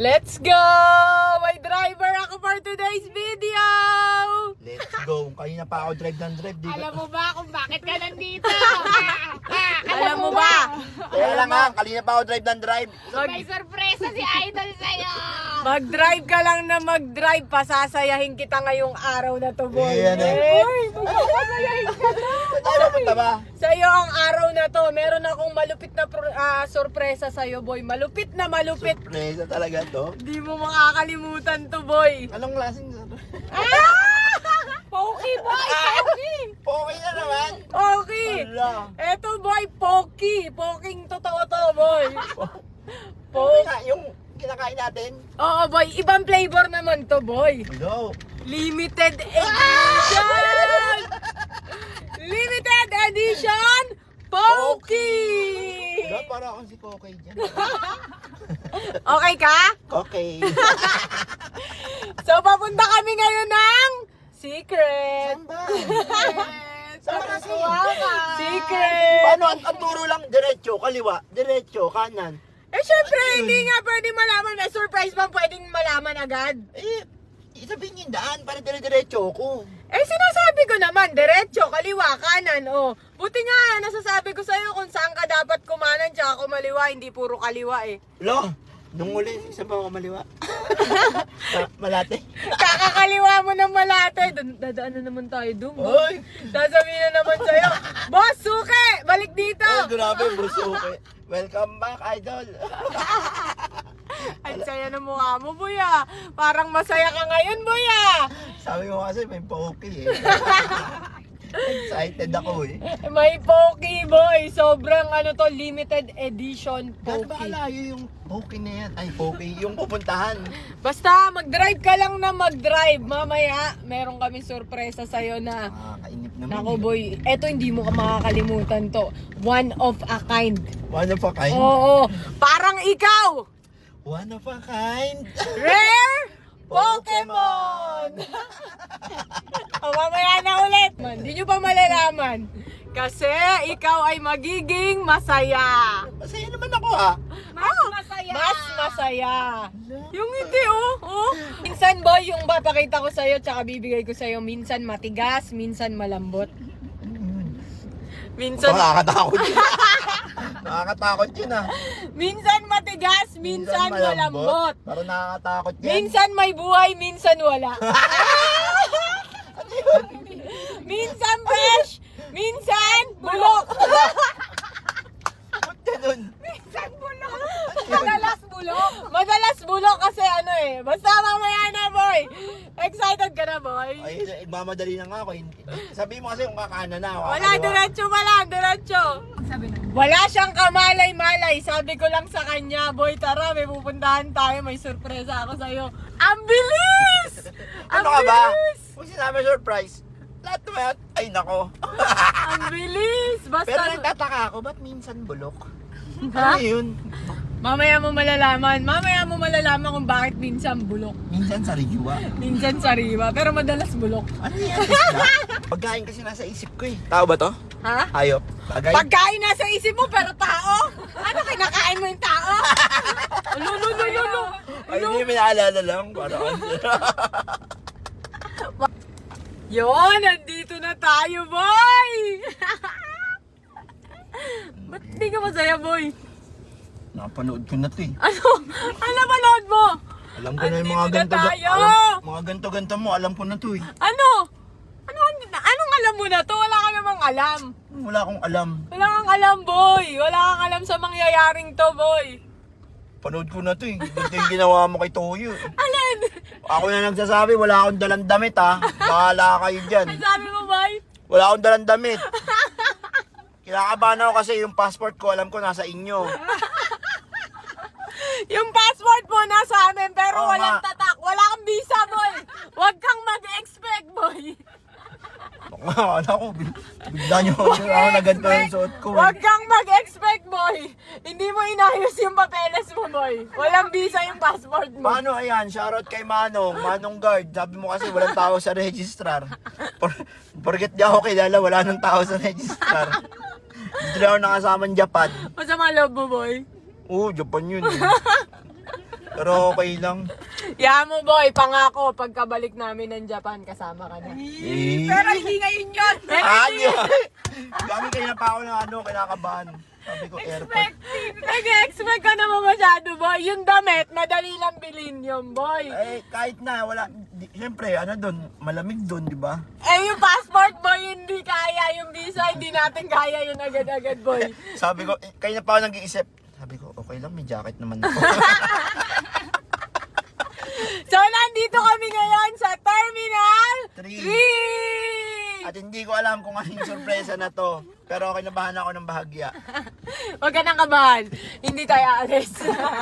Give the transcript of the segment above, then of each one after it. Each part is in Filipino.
Let's go! May driver ako for today's video! Let's go. Kanina pa ako drive ng drive. Di Alam mo ba kung bakit ka nandito? Alam mo ba? Kaya lang nga, kanina pa ako drive ng drive. May sorpresa si Idol sa'yo! Mag-drive ka lang na mag-drive, pasasayahin kita ngayong araw na to, boy. Ayan eh. Uy, pasasayahin ka na. Saan tayo napunta ba? Sa'yo ang araw na to, meron akong malupit na pro- ah, sorpresa sa'yo, boy. Malupit na malupit. Surpresa talaga to. Di mo makakalimutan to, boy. Anong klaseng Pokey, boy! Pokey! Okay na naman. Pokey! Wala. Eto, boy, Pokey. Poking totoo to, boy. Okay Pokey. nga, yung kinakain natin. Oo, boy. Ibang flavor naman to, boy. Hello. Limited edition! Limited edition! Pokey! Wala, para akong si Kokay dyan. Okay ka? Okay. So, papunta kami ngayon ng Secret. Saan? Secret. Paano? Ang, ang turo lang, diretso, kaliwa, diretso, kanan. Eh, syempre, hindi nga pwede malaman na surprise pa pwedeng malaman agad. Eh, isabihin yung daan para dire-diretso ko. Eh, sinasabi ko naman, diretso, kaliwa, kanan, oh. Buti nga, nasasabi ko sa'yo kung saan ka dapat kumanan tsaka kumaliwa, hindi puro kaliwa eh. Lo, nung uli, isa ba ako maliwa? Ah, Malate. Kakakaliwa mo ng malate. Dun- Dadaan na naman tayo boss. Oy! Sasabihin na naman sa'yo, Boss, suke! Balik dito! Ay, grabe, okay. Welcome back, idol. Ang saya ng mukha mo, buya. Parang masaya ka ngayon, buya. Sabi mo kasi may poke eh. Excited ako eh. May Poki, boy. Sobrang ano to, limited edition Gano'n ba kalayo yung poke na yan? Ay, poke, yung pupuntahan. Basta, mag-drive ka lang na mag-drive. Mamaya, meron kami sorpresa sa'yo na Nakakainip naman. Nako eh. boy, eto hindi mo ka makakalimutan to. One of a kind. One of a kind? Oo, parang ikaw. One of a kind? Rare Pokemon! o mamaya na ulit. Man, Di nyo pa malalaman. Kasi ikaw ay magiging masaya. Masaya naman ako ah. Mas masaya. Mas masaya. Yung hindi oh, oh. Minsan boy, yung papakita ko sa'yo tsaka bibigay ko sa'yo, minsan matigas, minsan malambot. Minsan, Nakakatakot yun. Nakakatakot yun ah. minsan matigas, minsan, malambot. Parang nakakatakot yan. Minsan may buhay, minsan wala. minsan fresh, minsan bulok. Ba't ganun? minsan bulok. Madalas bulok. Madalas bulok kasi ano eh. Basta mamaya na boy. Excited ka na boy? Ay, igmamadali na nga ako. Sabi mo kasi kung kakanan na ako. Wala, diretso pa lang, diretso. Wala siyang kamalay-malay. Sabi ko lang sa kanya, boy, tara, may pupuntahan tayo. May sorpresa ako sa'yo. Ang bilis! Ang Ano ka ba? bilis! Kung sinabi surprise, lahat naman, ay nako. Ang bilis! Pero Basta, nagtataka ako, ba't minsan bulok? Ha? Ano yun? mamaya mo malalaman. Mamaya mo malalaman kung bakit minsan bulok. Minsan sariwa. Minsan sariwa, pero madalas bulok. Ano yan? Isda? Pagkain kasi nasa isip ko eh. Tao ba to? Ha? Hayop. Bagay? Pagkain nasa isip mo, pero tao? Ano, kinakain mo yung tao? Lulu, lulu, lulu. Ay, hindi may naalala lang. Parang Yon, nandito na tayo, boy! Ba't di ka masaya, boy? Napanood ko na to eh. Ano? Ano manood mo? Alam ko na yung mga Andito na ganto tayo! alam, mga ganto ganto mo, alam ko na to eh. Ano? Ano? Anong alam mo na to? Wala ka namang alam. Wala akong alam. Wala kang alam, boy. Wala kang alam sa mangyayaring to, boy. Panood ko na to eh. Ganito yung ginawa mo kay Toyo. eh. Alin? Ako na nagsasabi, wala akong dalang damit ha. Bahala kayo dyan. Ang sabi mo, boy? Wala akong dalang damit. Kinakabahan ako kasi yung passport ko, alam ko nasa inyo. Yung passport mo nasa amin, pero Oo walang nga. tatak. Wala kang visa, boy. Huwag kang mag-expect, boy. Ano ko, bigla nyo ako na ganito yung suot ko. Huwag eh. kang mag-expect, boy. Hindi mo inayos yung papeles mo, boy. Walang visa yung passport mo. Paano ayan? Shoutout kay Manong, Manong Guard. Sabi mo kasi walang tao sa registrar. For, forget di ako kilala, wala nang tao sa registrar. Dito na ako nakasama ng Japan. Masama loob mo, boy. Oo, Japan yun. eh. Pero okay lang. Yeah mo boy, pangako, pagkabalik namin ng Japan, kasama ka na. Eh. Pero hindi ngayon yun! Ano? Gagi kayo na pa ako ng ano, kinakabahan. Sabi ko, airport. Nag-expect ka naman masyado boy. Yung damit, madali lang bilhin yun boy. Eh, kahit na, wala. Di, Siyempre, ano doon, malamig doon, di ba? Eh yung passport boy, hindi kaya. Yung visa, hindi natin kaya yun agad-agad boy. Sabi ko, eh, kaya na pa ako nag-iisip. Sabi ko, okay lang, may jacket naman ako. So nandito kami ngayon sa Terminal Three. 3! At hindi ko alam kung anong sorpresa na to. Pero kinabahan ako ng bahagya. Huwag ka nang kabahan. Hindi tayo aalis.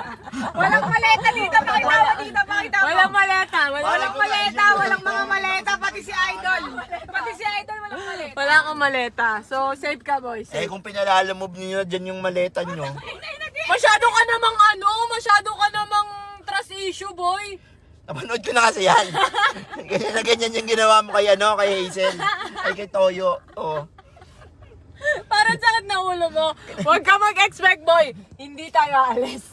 walang maleta dito. Pakita mo dito. Pakita mo. Walang maleta. Walang, Walang maleta. Walang mga maleta. Pati si Idol. Pati si Idol walang maleta. Wala kang maleta. So, safe ka, boy. Eh kung pinalalamove niyo dyan yung maleta nyo, Masyado ka namang ano, masyado ka namang trust issue, boy. napanood ko na kasi yan. ganyan na ganyan yung ginawa mo kay ano, kay Hazel. Ay kay Toyo. Oh. Parang sakit na ulo mo. Huwag ka mag-expect, boy. Hindi tayo aalis.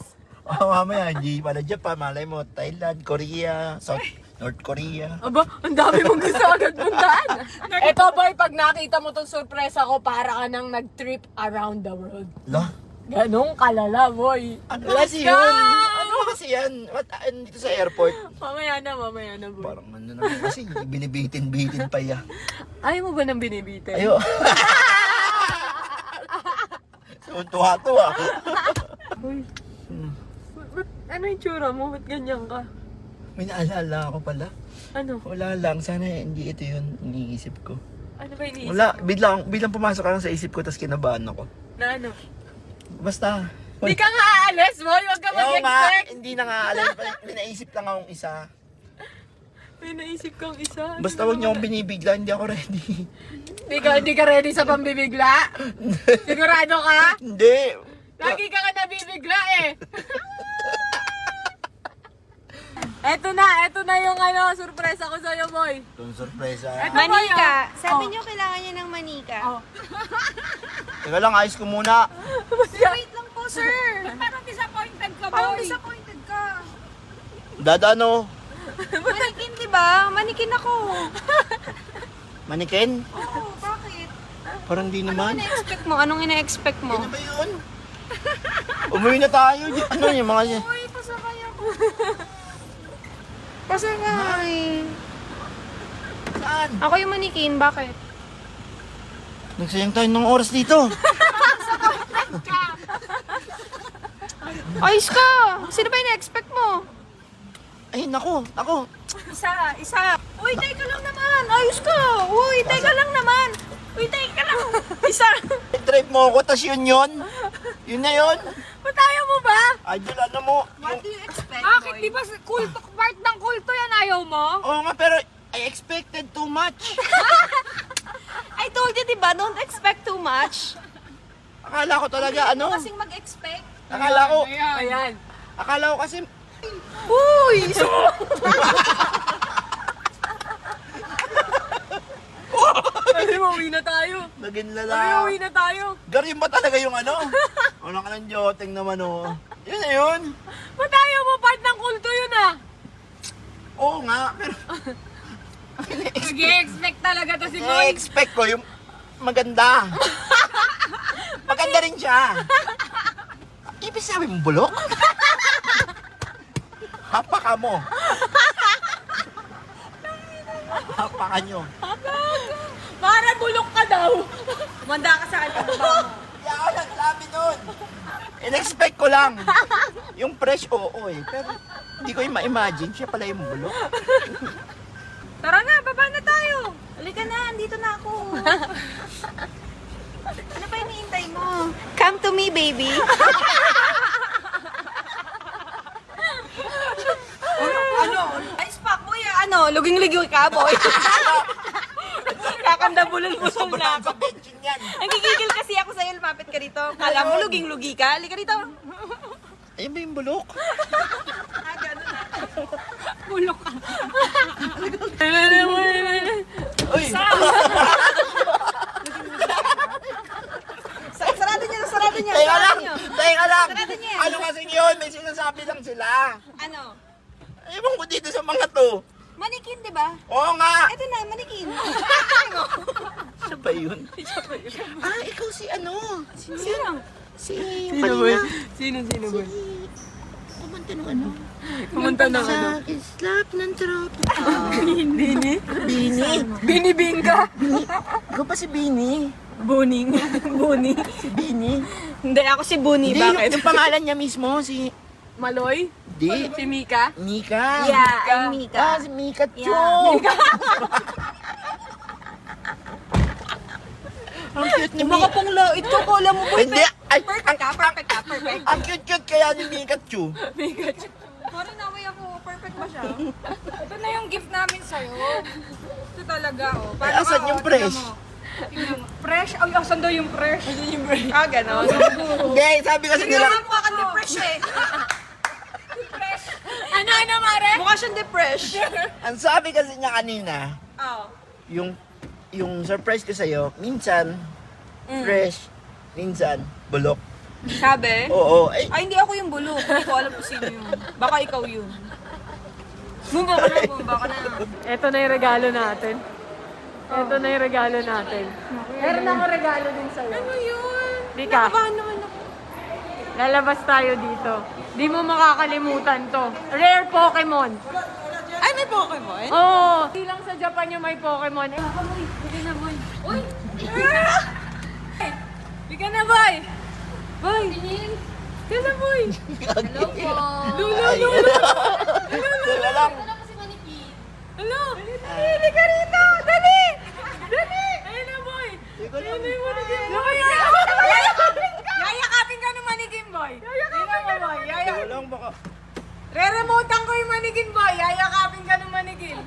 Oh, mamaya, hindi pala Japan, malay mo, Thailand, Korea, South, North Korea. Aba, ang dami mong gusto agad puntahan. Eto boy, pag nakita mo tong sorpresa ko, para ka nang nag-trip around the world. Lo? Ganong kalala, boy. Ano Let's kasi go! yun? Ano kasi yan? What, ah, dito sa airport? Mamaya na, mamaya na, boy. Parang ano naman kasi, binibitin-bitin pa ya. Ayaw mo ba nang binibitin? Ayo. tuwa to ah. Uy, Hmm. ba't, ano yung tsura mo? Ba't ganyan ka? May naalala ako pala. Ano? Wala lang, sana hindi ito yun iniisip ko. Ano ba iniisip? Wala, biglang, biglang pumasok ka lang sa isip ko, tapos kinabahan ako. Na ano? Basta. Hindi ka nga aalis, boy. Huwag ka Oo nga, mag-expect. hindi na nga alam. May naisip lang akong isa. May naisip kang isa. Ano Basta huwag niyo akong binibigla, hindi ako ready. Hindi ka, hindi ka ready sa pambibigla? Sigurado ka? hindi. Lagi ka ka nabibigla eh. eto na, eto na yung ano, surpresa ko sa'yo, boy. Itong sorpresa. Eto Manika. boy, Sabi oh. niyo kailangan niya ng manika. Oh. Teka lang, ayos ko muna. Wait lang po, sir. Parang disappointed ka, Parang disappointed ka. Dadano, Manikin, di ba? Manikin ako. manikin? Oo, bakit? Parang di Ano naman. ina-expect mo? Anong ina-expect mo? Ano ba yun? Umuwi na tayo. Ano yung mga siya? Uy, pasakay ako. Pasakay. Saan? Ako yung manikin, bakit? Nagsayang tayo ng oras dito. Ayos ka! Sino ba ina-expect mo? Ay, nako, nako. Isa, isa. Uy, teka lang naman. Ayos ka. Uy, teka lang naman. Uy, teka lang. Isa. Drive mo ako, tas yun yun. Yun na yun. Ba't ayaw mo ba? Idol, ano mo? Yung, you expect, Bakit? Di ba kulto, part ng kulto yan ayaw mo? oo nga, pero I expected too much. I told you, di ba? Don't expect too much. Akala ko talaga, ano? Kasing mag-expect. Akala ko, Ayan. akala ko kasi, Uy! So, Sabi mo, uwi na tayo. naging mo, lala. uwi na tayo. Garin ba talaga yung ano? Wala ka ng joteng naman, oh. Yun na yun. Ba't ayaw mo? Part ng kulto yun ah. Oo nga, pero Nag-expect talaga to si Boy. i-expect ko yung maganda. maganda rin siya. Ibig sabi mo bulok? Hapaka mo. Hapaka nyo. Para bulok ka daw. Manda ka sa akin. Hindi ako nagsabi nun. In-expect ko lang. Yung fresh, oo eh. Pero hindi ko yung ma-imagine. Siya pala yung bulok. Tara na tayo. Halika na, andito na ako. Ano pa iniintay mo? Come to me, baby. ano? Ay, spak boy, ah. ano? Luging-ligoy ka, boy. Kakandabulol-bulol na Sobrang ako. sa benching yan. Nagigigil kasi ako sa'yo, lumapit ka rito. Kala mo luging-lugi ka? Halika dito. Ayun ba yung bulok? Ah, ganun na. Bulok ka. Ay, ay, ay, ay, ay. Uy! Sarado niya. Lang! Sarado niya. Ano kasi yun? May sinasabi lang sila. Ano? Ewan ko dito sa mga to. Manikin, di ba? Oo nga! Ito na, manikin. Siya ba yun? ah, ikaw si ano? Sino? Si Sino boy? Sino, sino boy? Kumanta ng ano? Kumanta ng ano? Sa slap ng tropa. Bini? Bini. Bini Bingka? Ikaw pa si Bini. Buning. Buni. Si Bini. Hindi, ako si Bunny. Hindi, yung, Bakit? yung pangalan niya mismo, si... Maloy? Di. Si Mika? Mika. Yeah, I'm Mika. Ah, si Mika Chu. Yeah. Ang cute ni Baka Mika. pong lait ko, kola mo boy. Hindi, ay, Perfect ka, perfect ka, perfect. ang cute-cute kaya ni Mika Chu. Sorry, naway ako. Perfect ba siya? Ito na yung gift namin sa'yo. Ito talaga, oh. Ay, asan yung fresh? Yung fresh? Ay, asan daw yung fresh? yung fresh? Ah, gano'n. Hindi, sabi kasi nila, mukha kang depresh eh. Ano, ano, Mare? Mukha siyang depresh. ang sabi kasi niya kanina, Oh. yung yung surprise ko sa'yo, minsan, fresh, minsan, bulok. Sabi? Oo, ay, Ay, hindi ako yung bulok. Hindi ko alam kung sino yun. Baka ikaw yun. Bumba ka na, bumba ka na. Ito na yung regalo natin. Ito na yung regalo natin. Meron ako regalo din sa'yo. Ano yun? Di ka. Nakabahan naman ako. Lalabas tayo dito. Di mo makakalimutan to. Rare Pokemon. Ay, may Pokemon? Oo. Oh, hindi lang sa Japan yung may Pokemon. Eh, baka boy. Bigyan na, boy. Uy! Bigyan na, boy! Boy! Bigyan na, boy! Hello po. Lulu, ay, lulu! Wala lang. Hello! Dali ka rito! Dali! Dali! Ayun na, boy! Ayun na yung manigim. Yayakapin ka! Ng manigim, boy! Yayakapin ka lang baka. Re-remotean ko yung manigin, boy! Yayakapin ka ng manigin.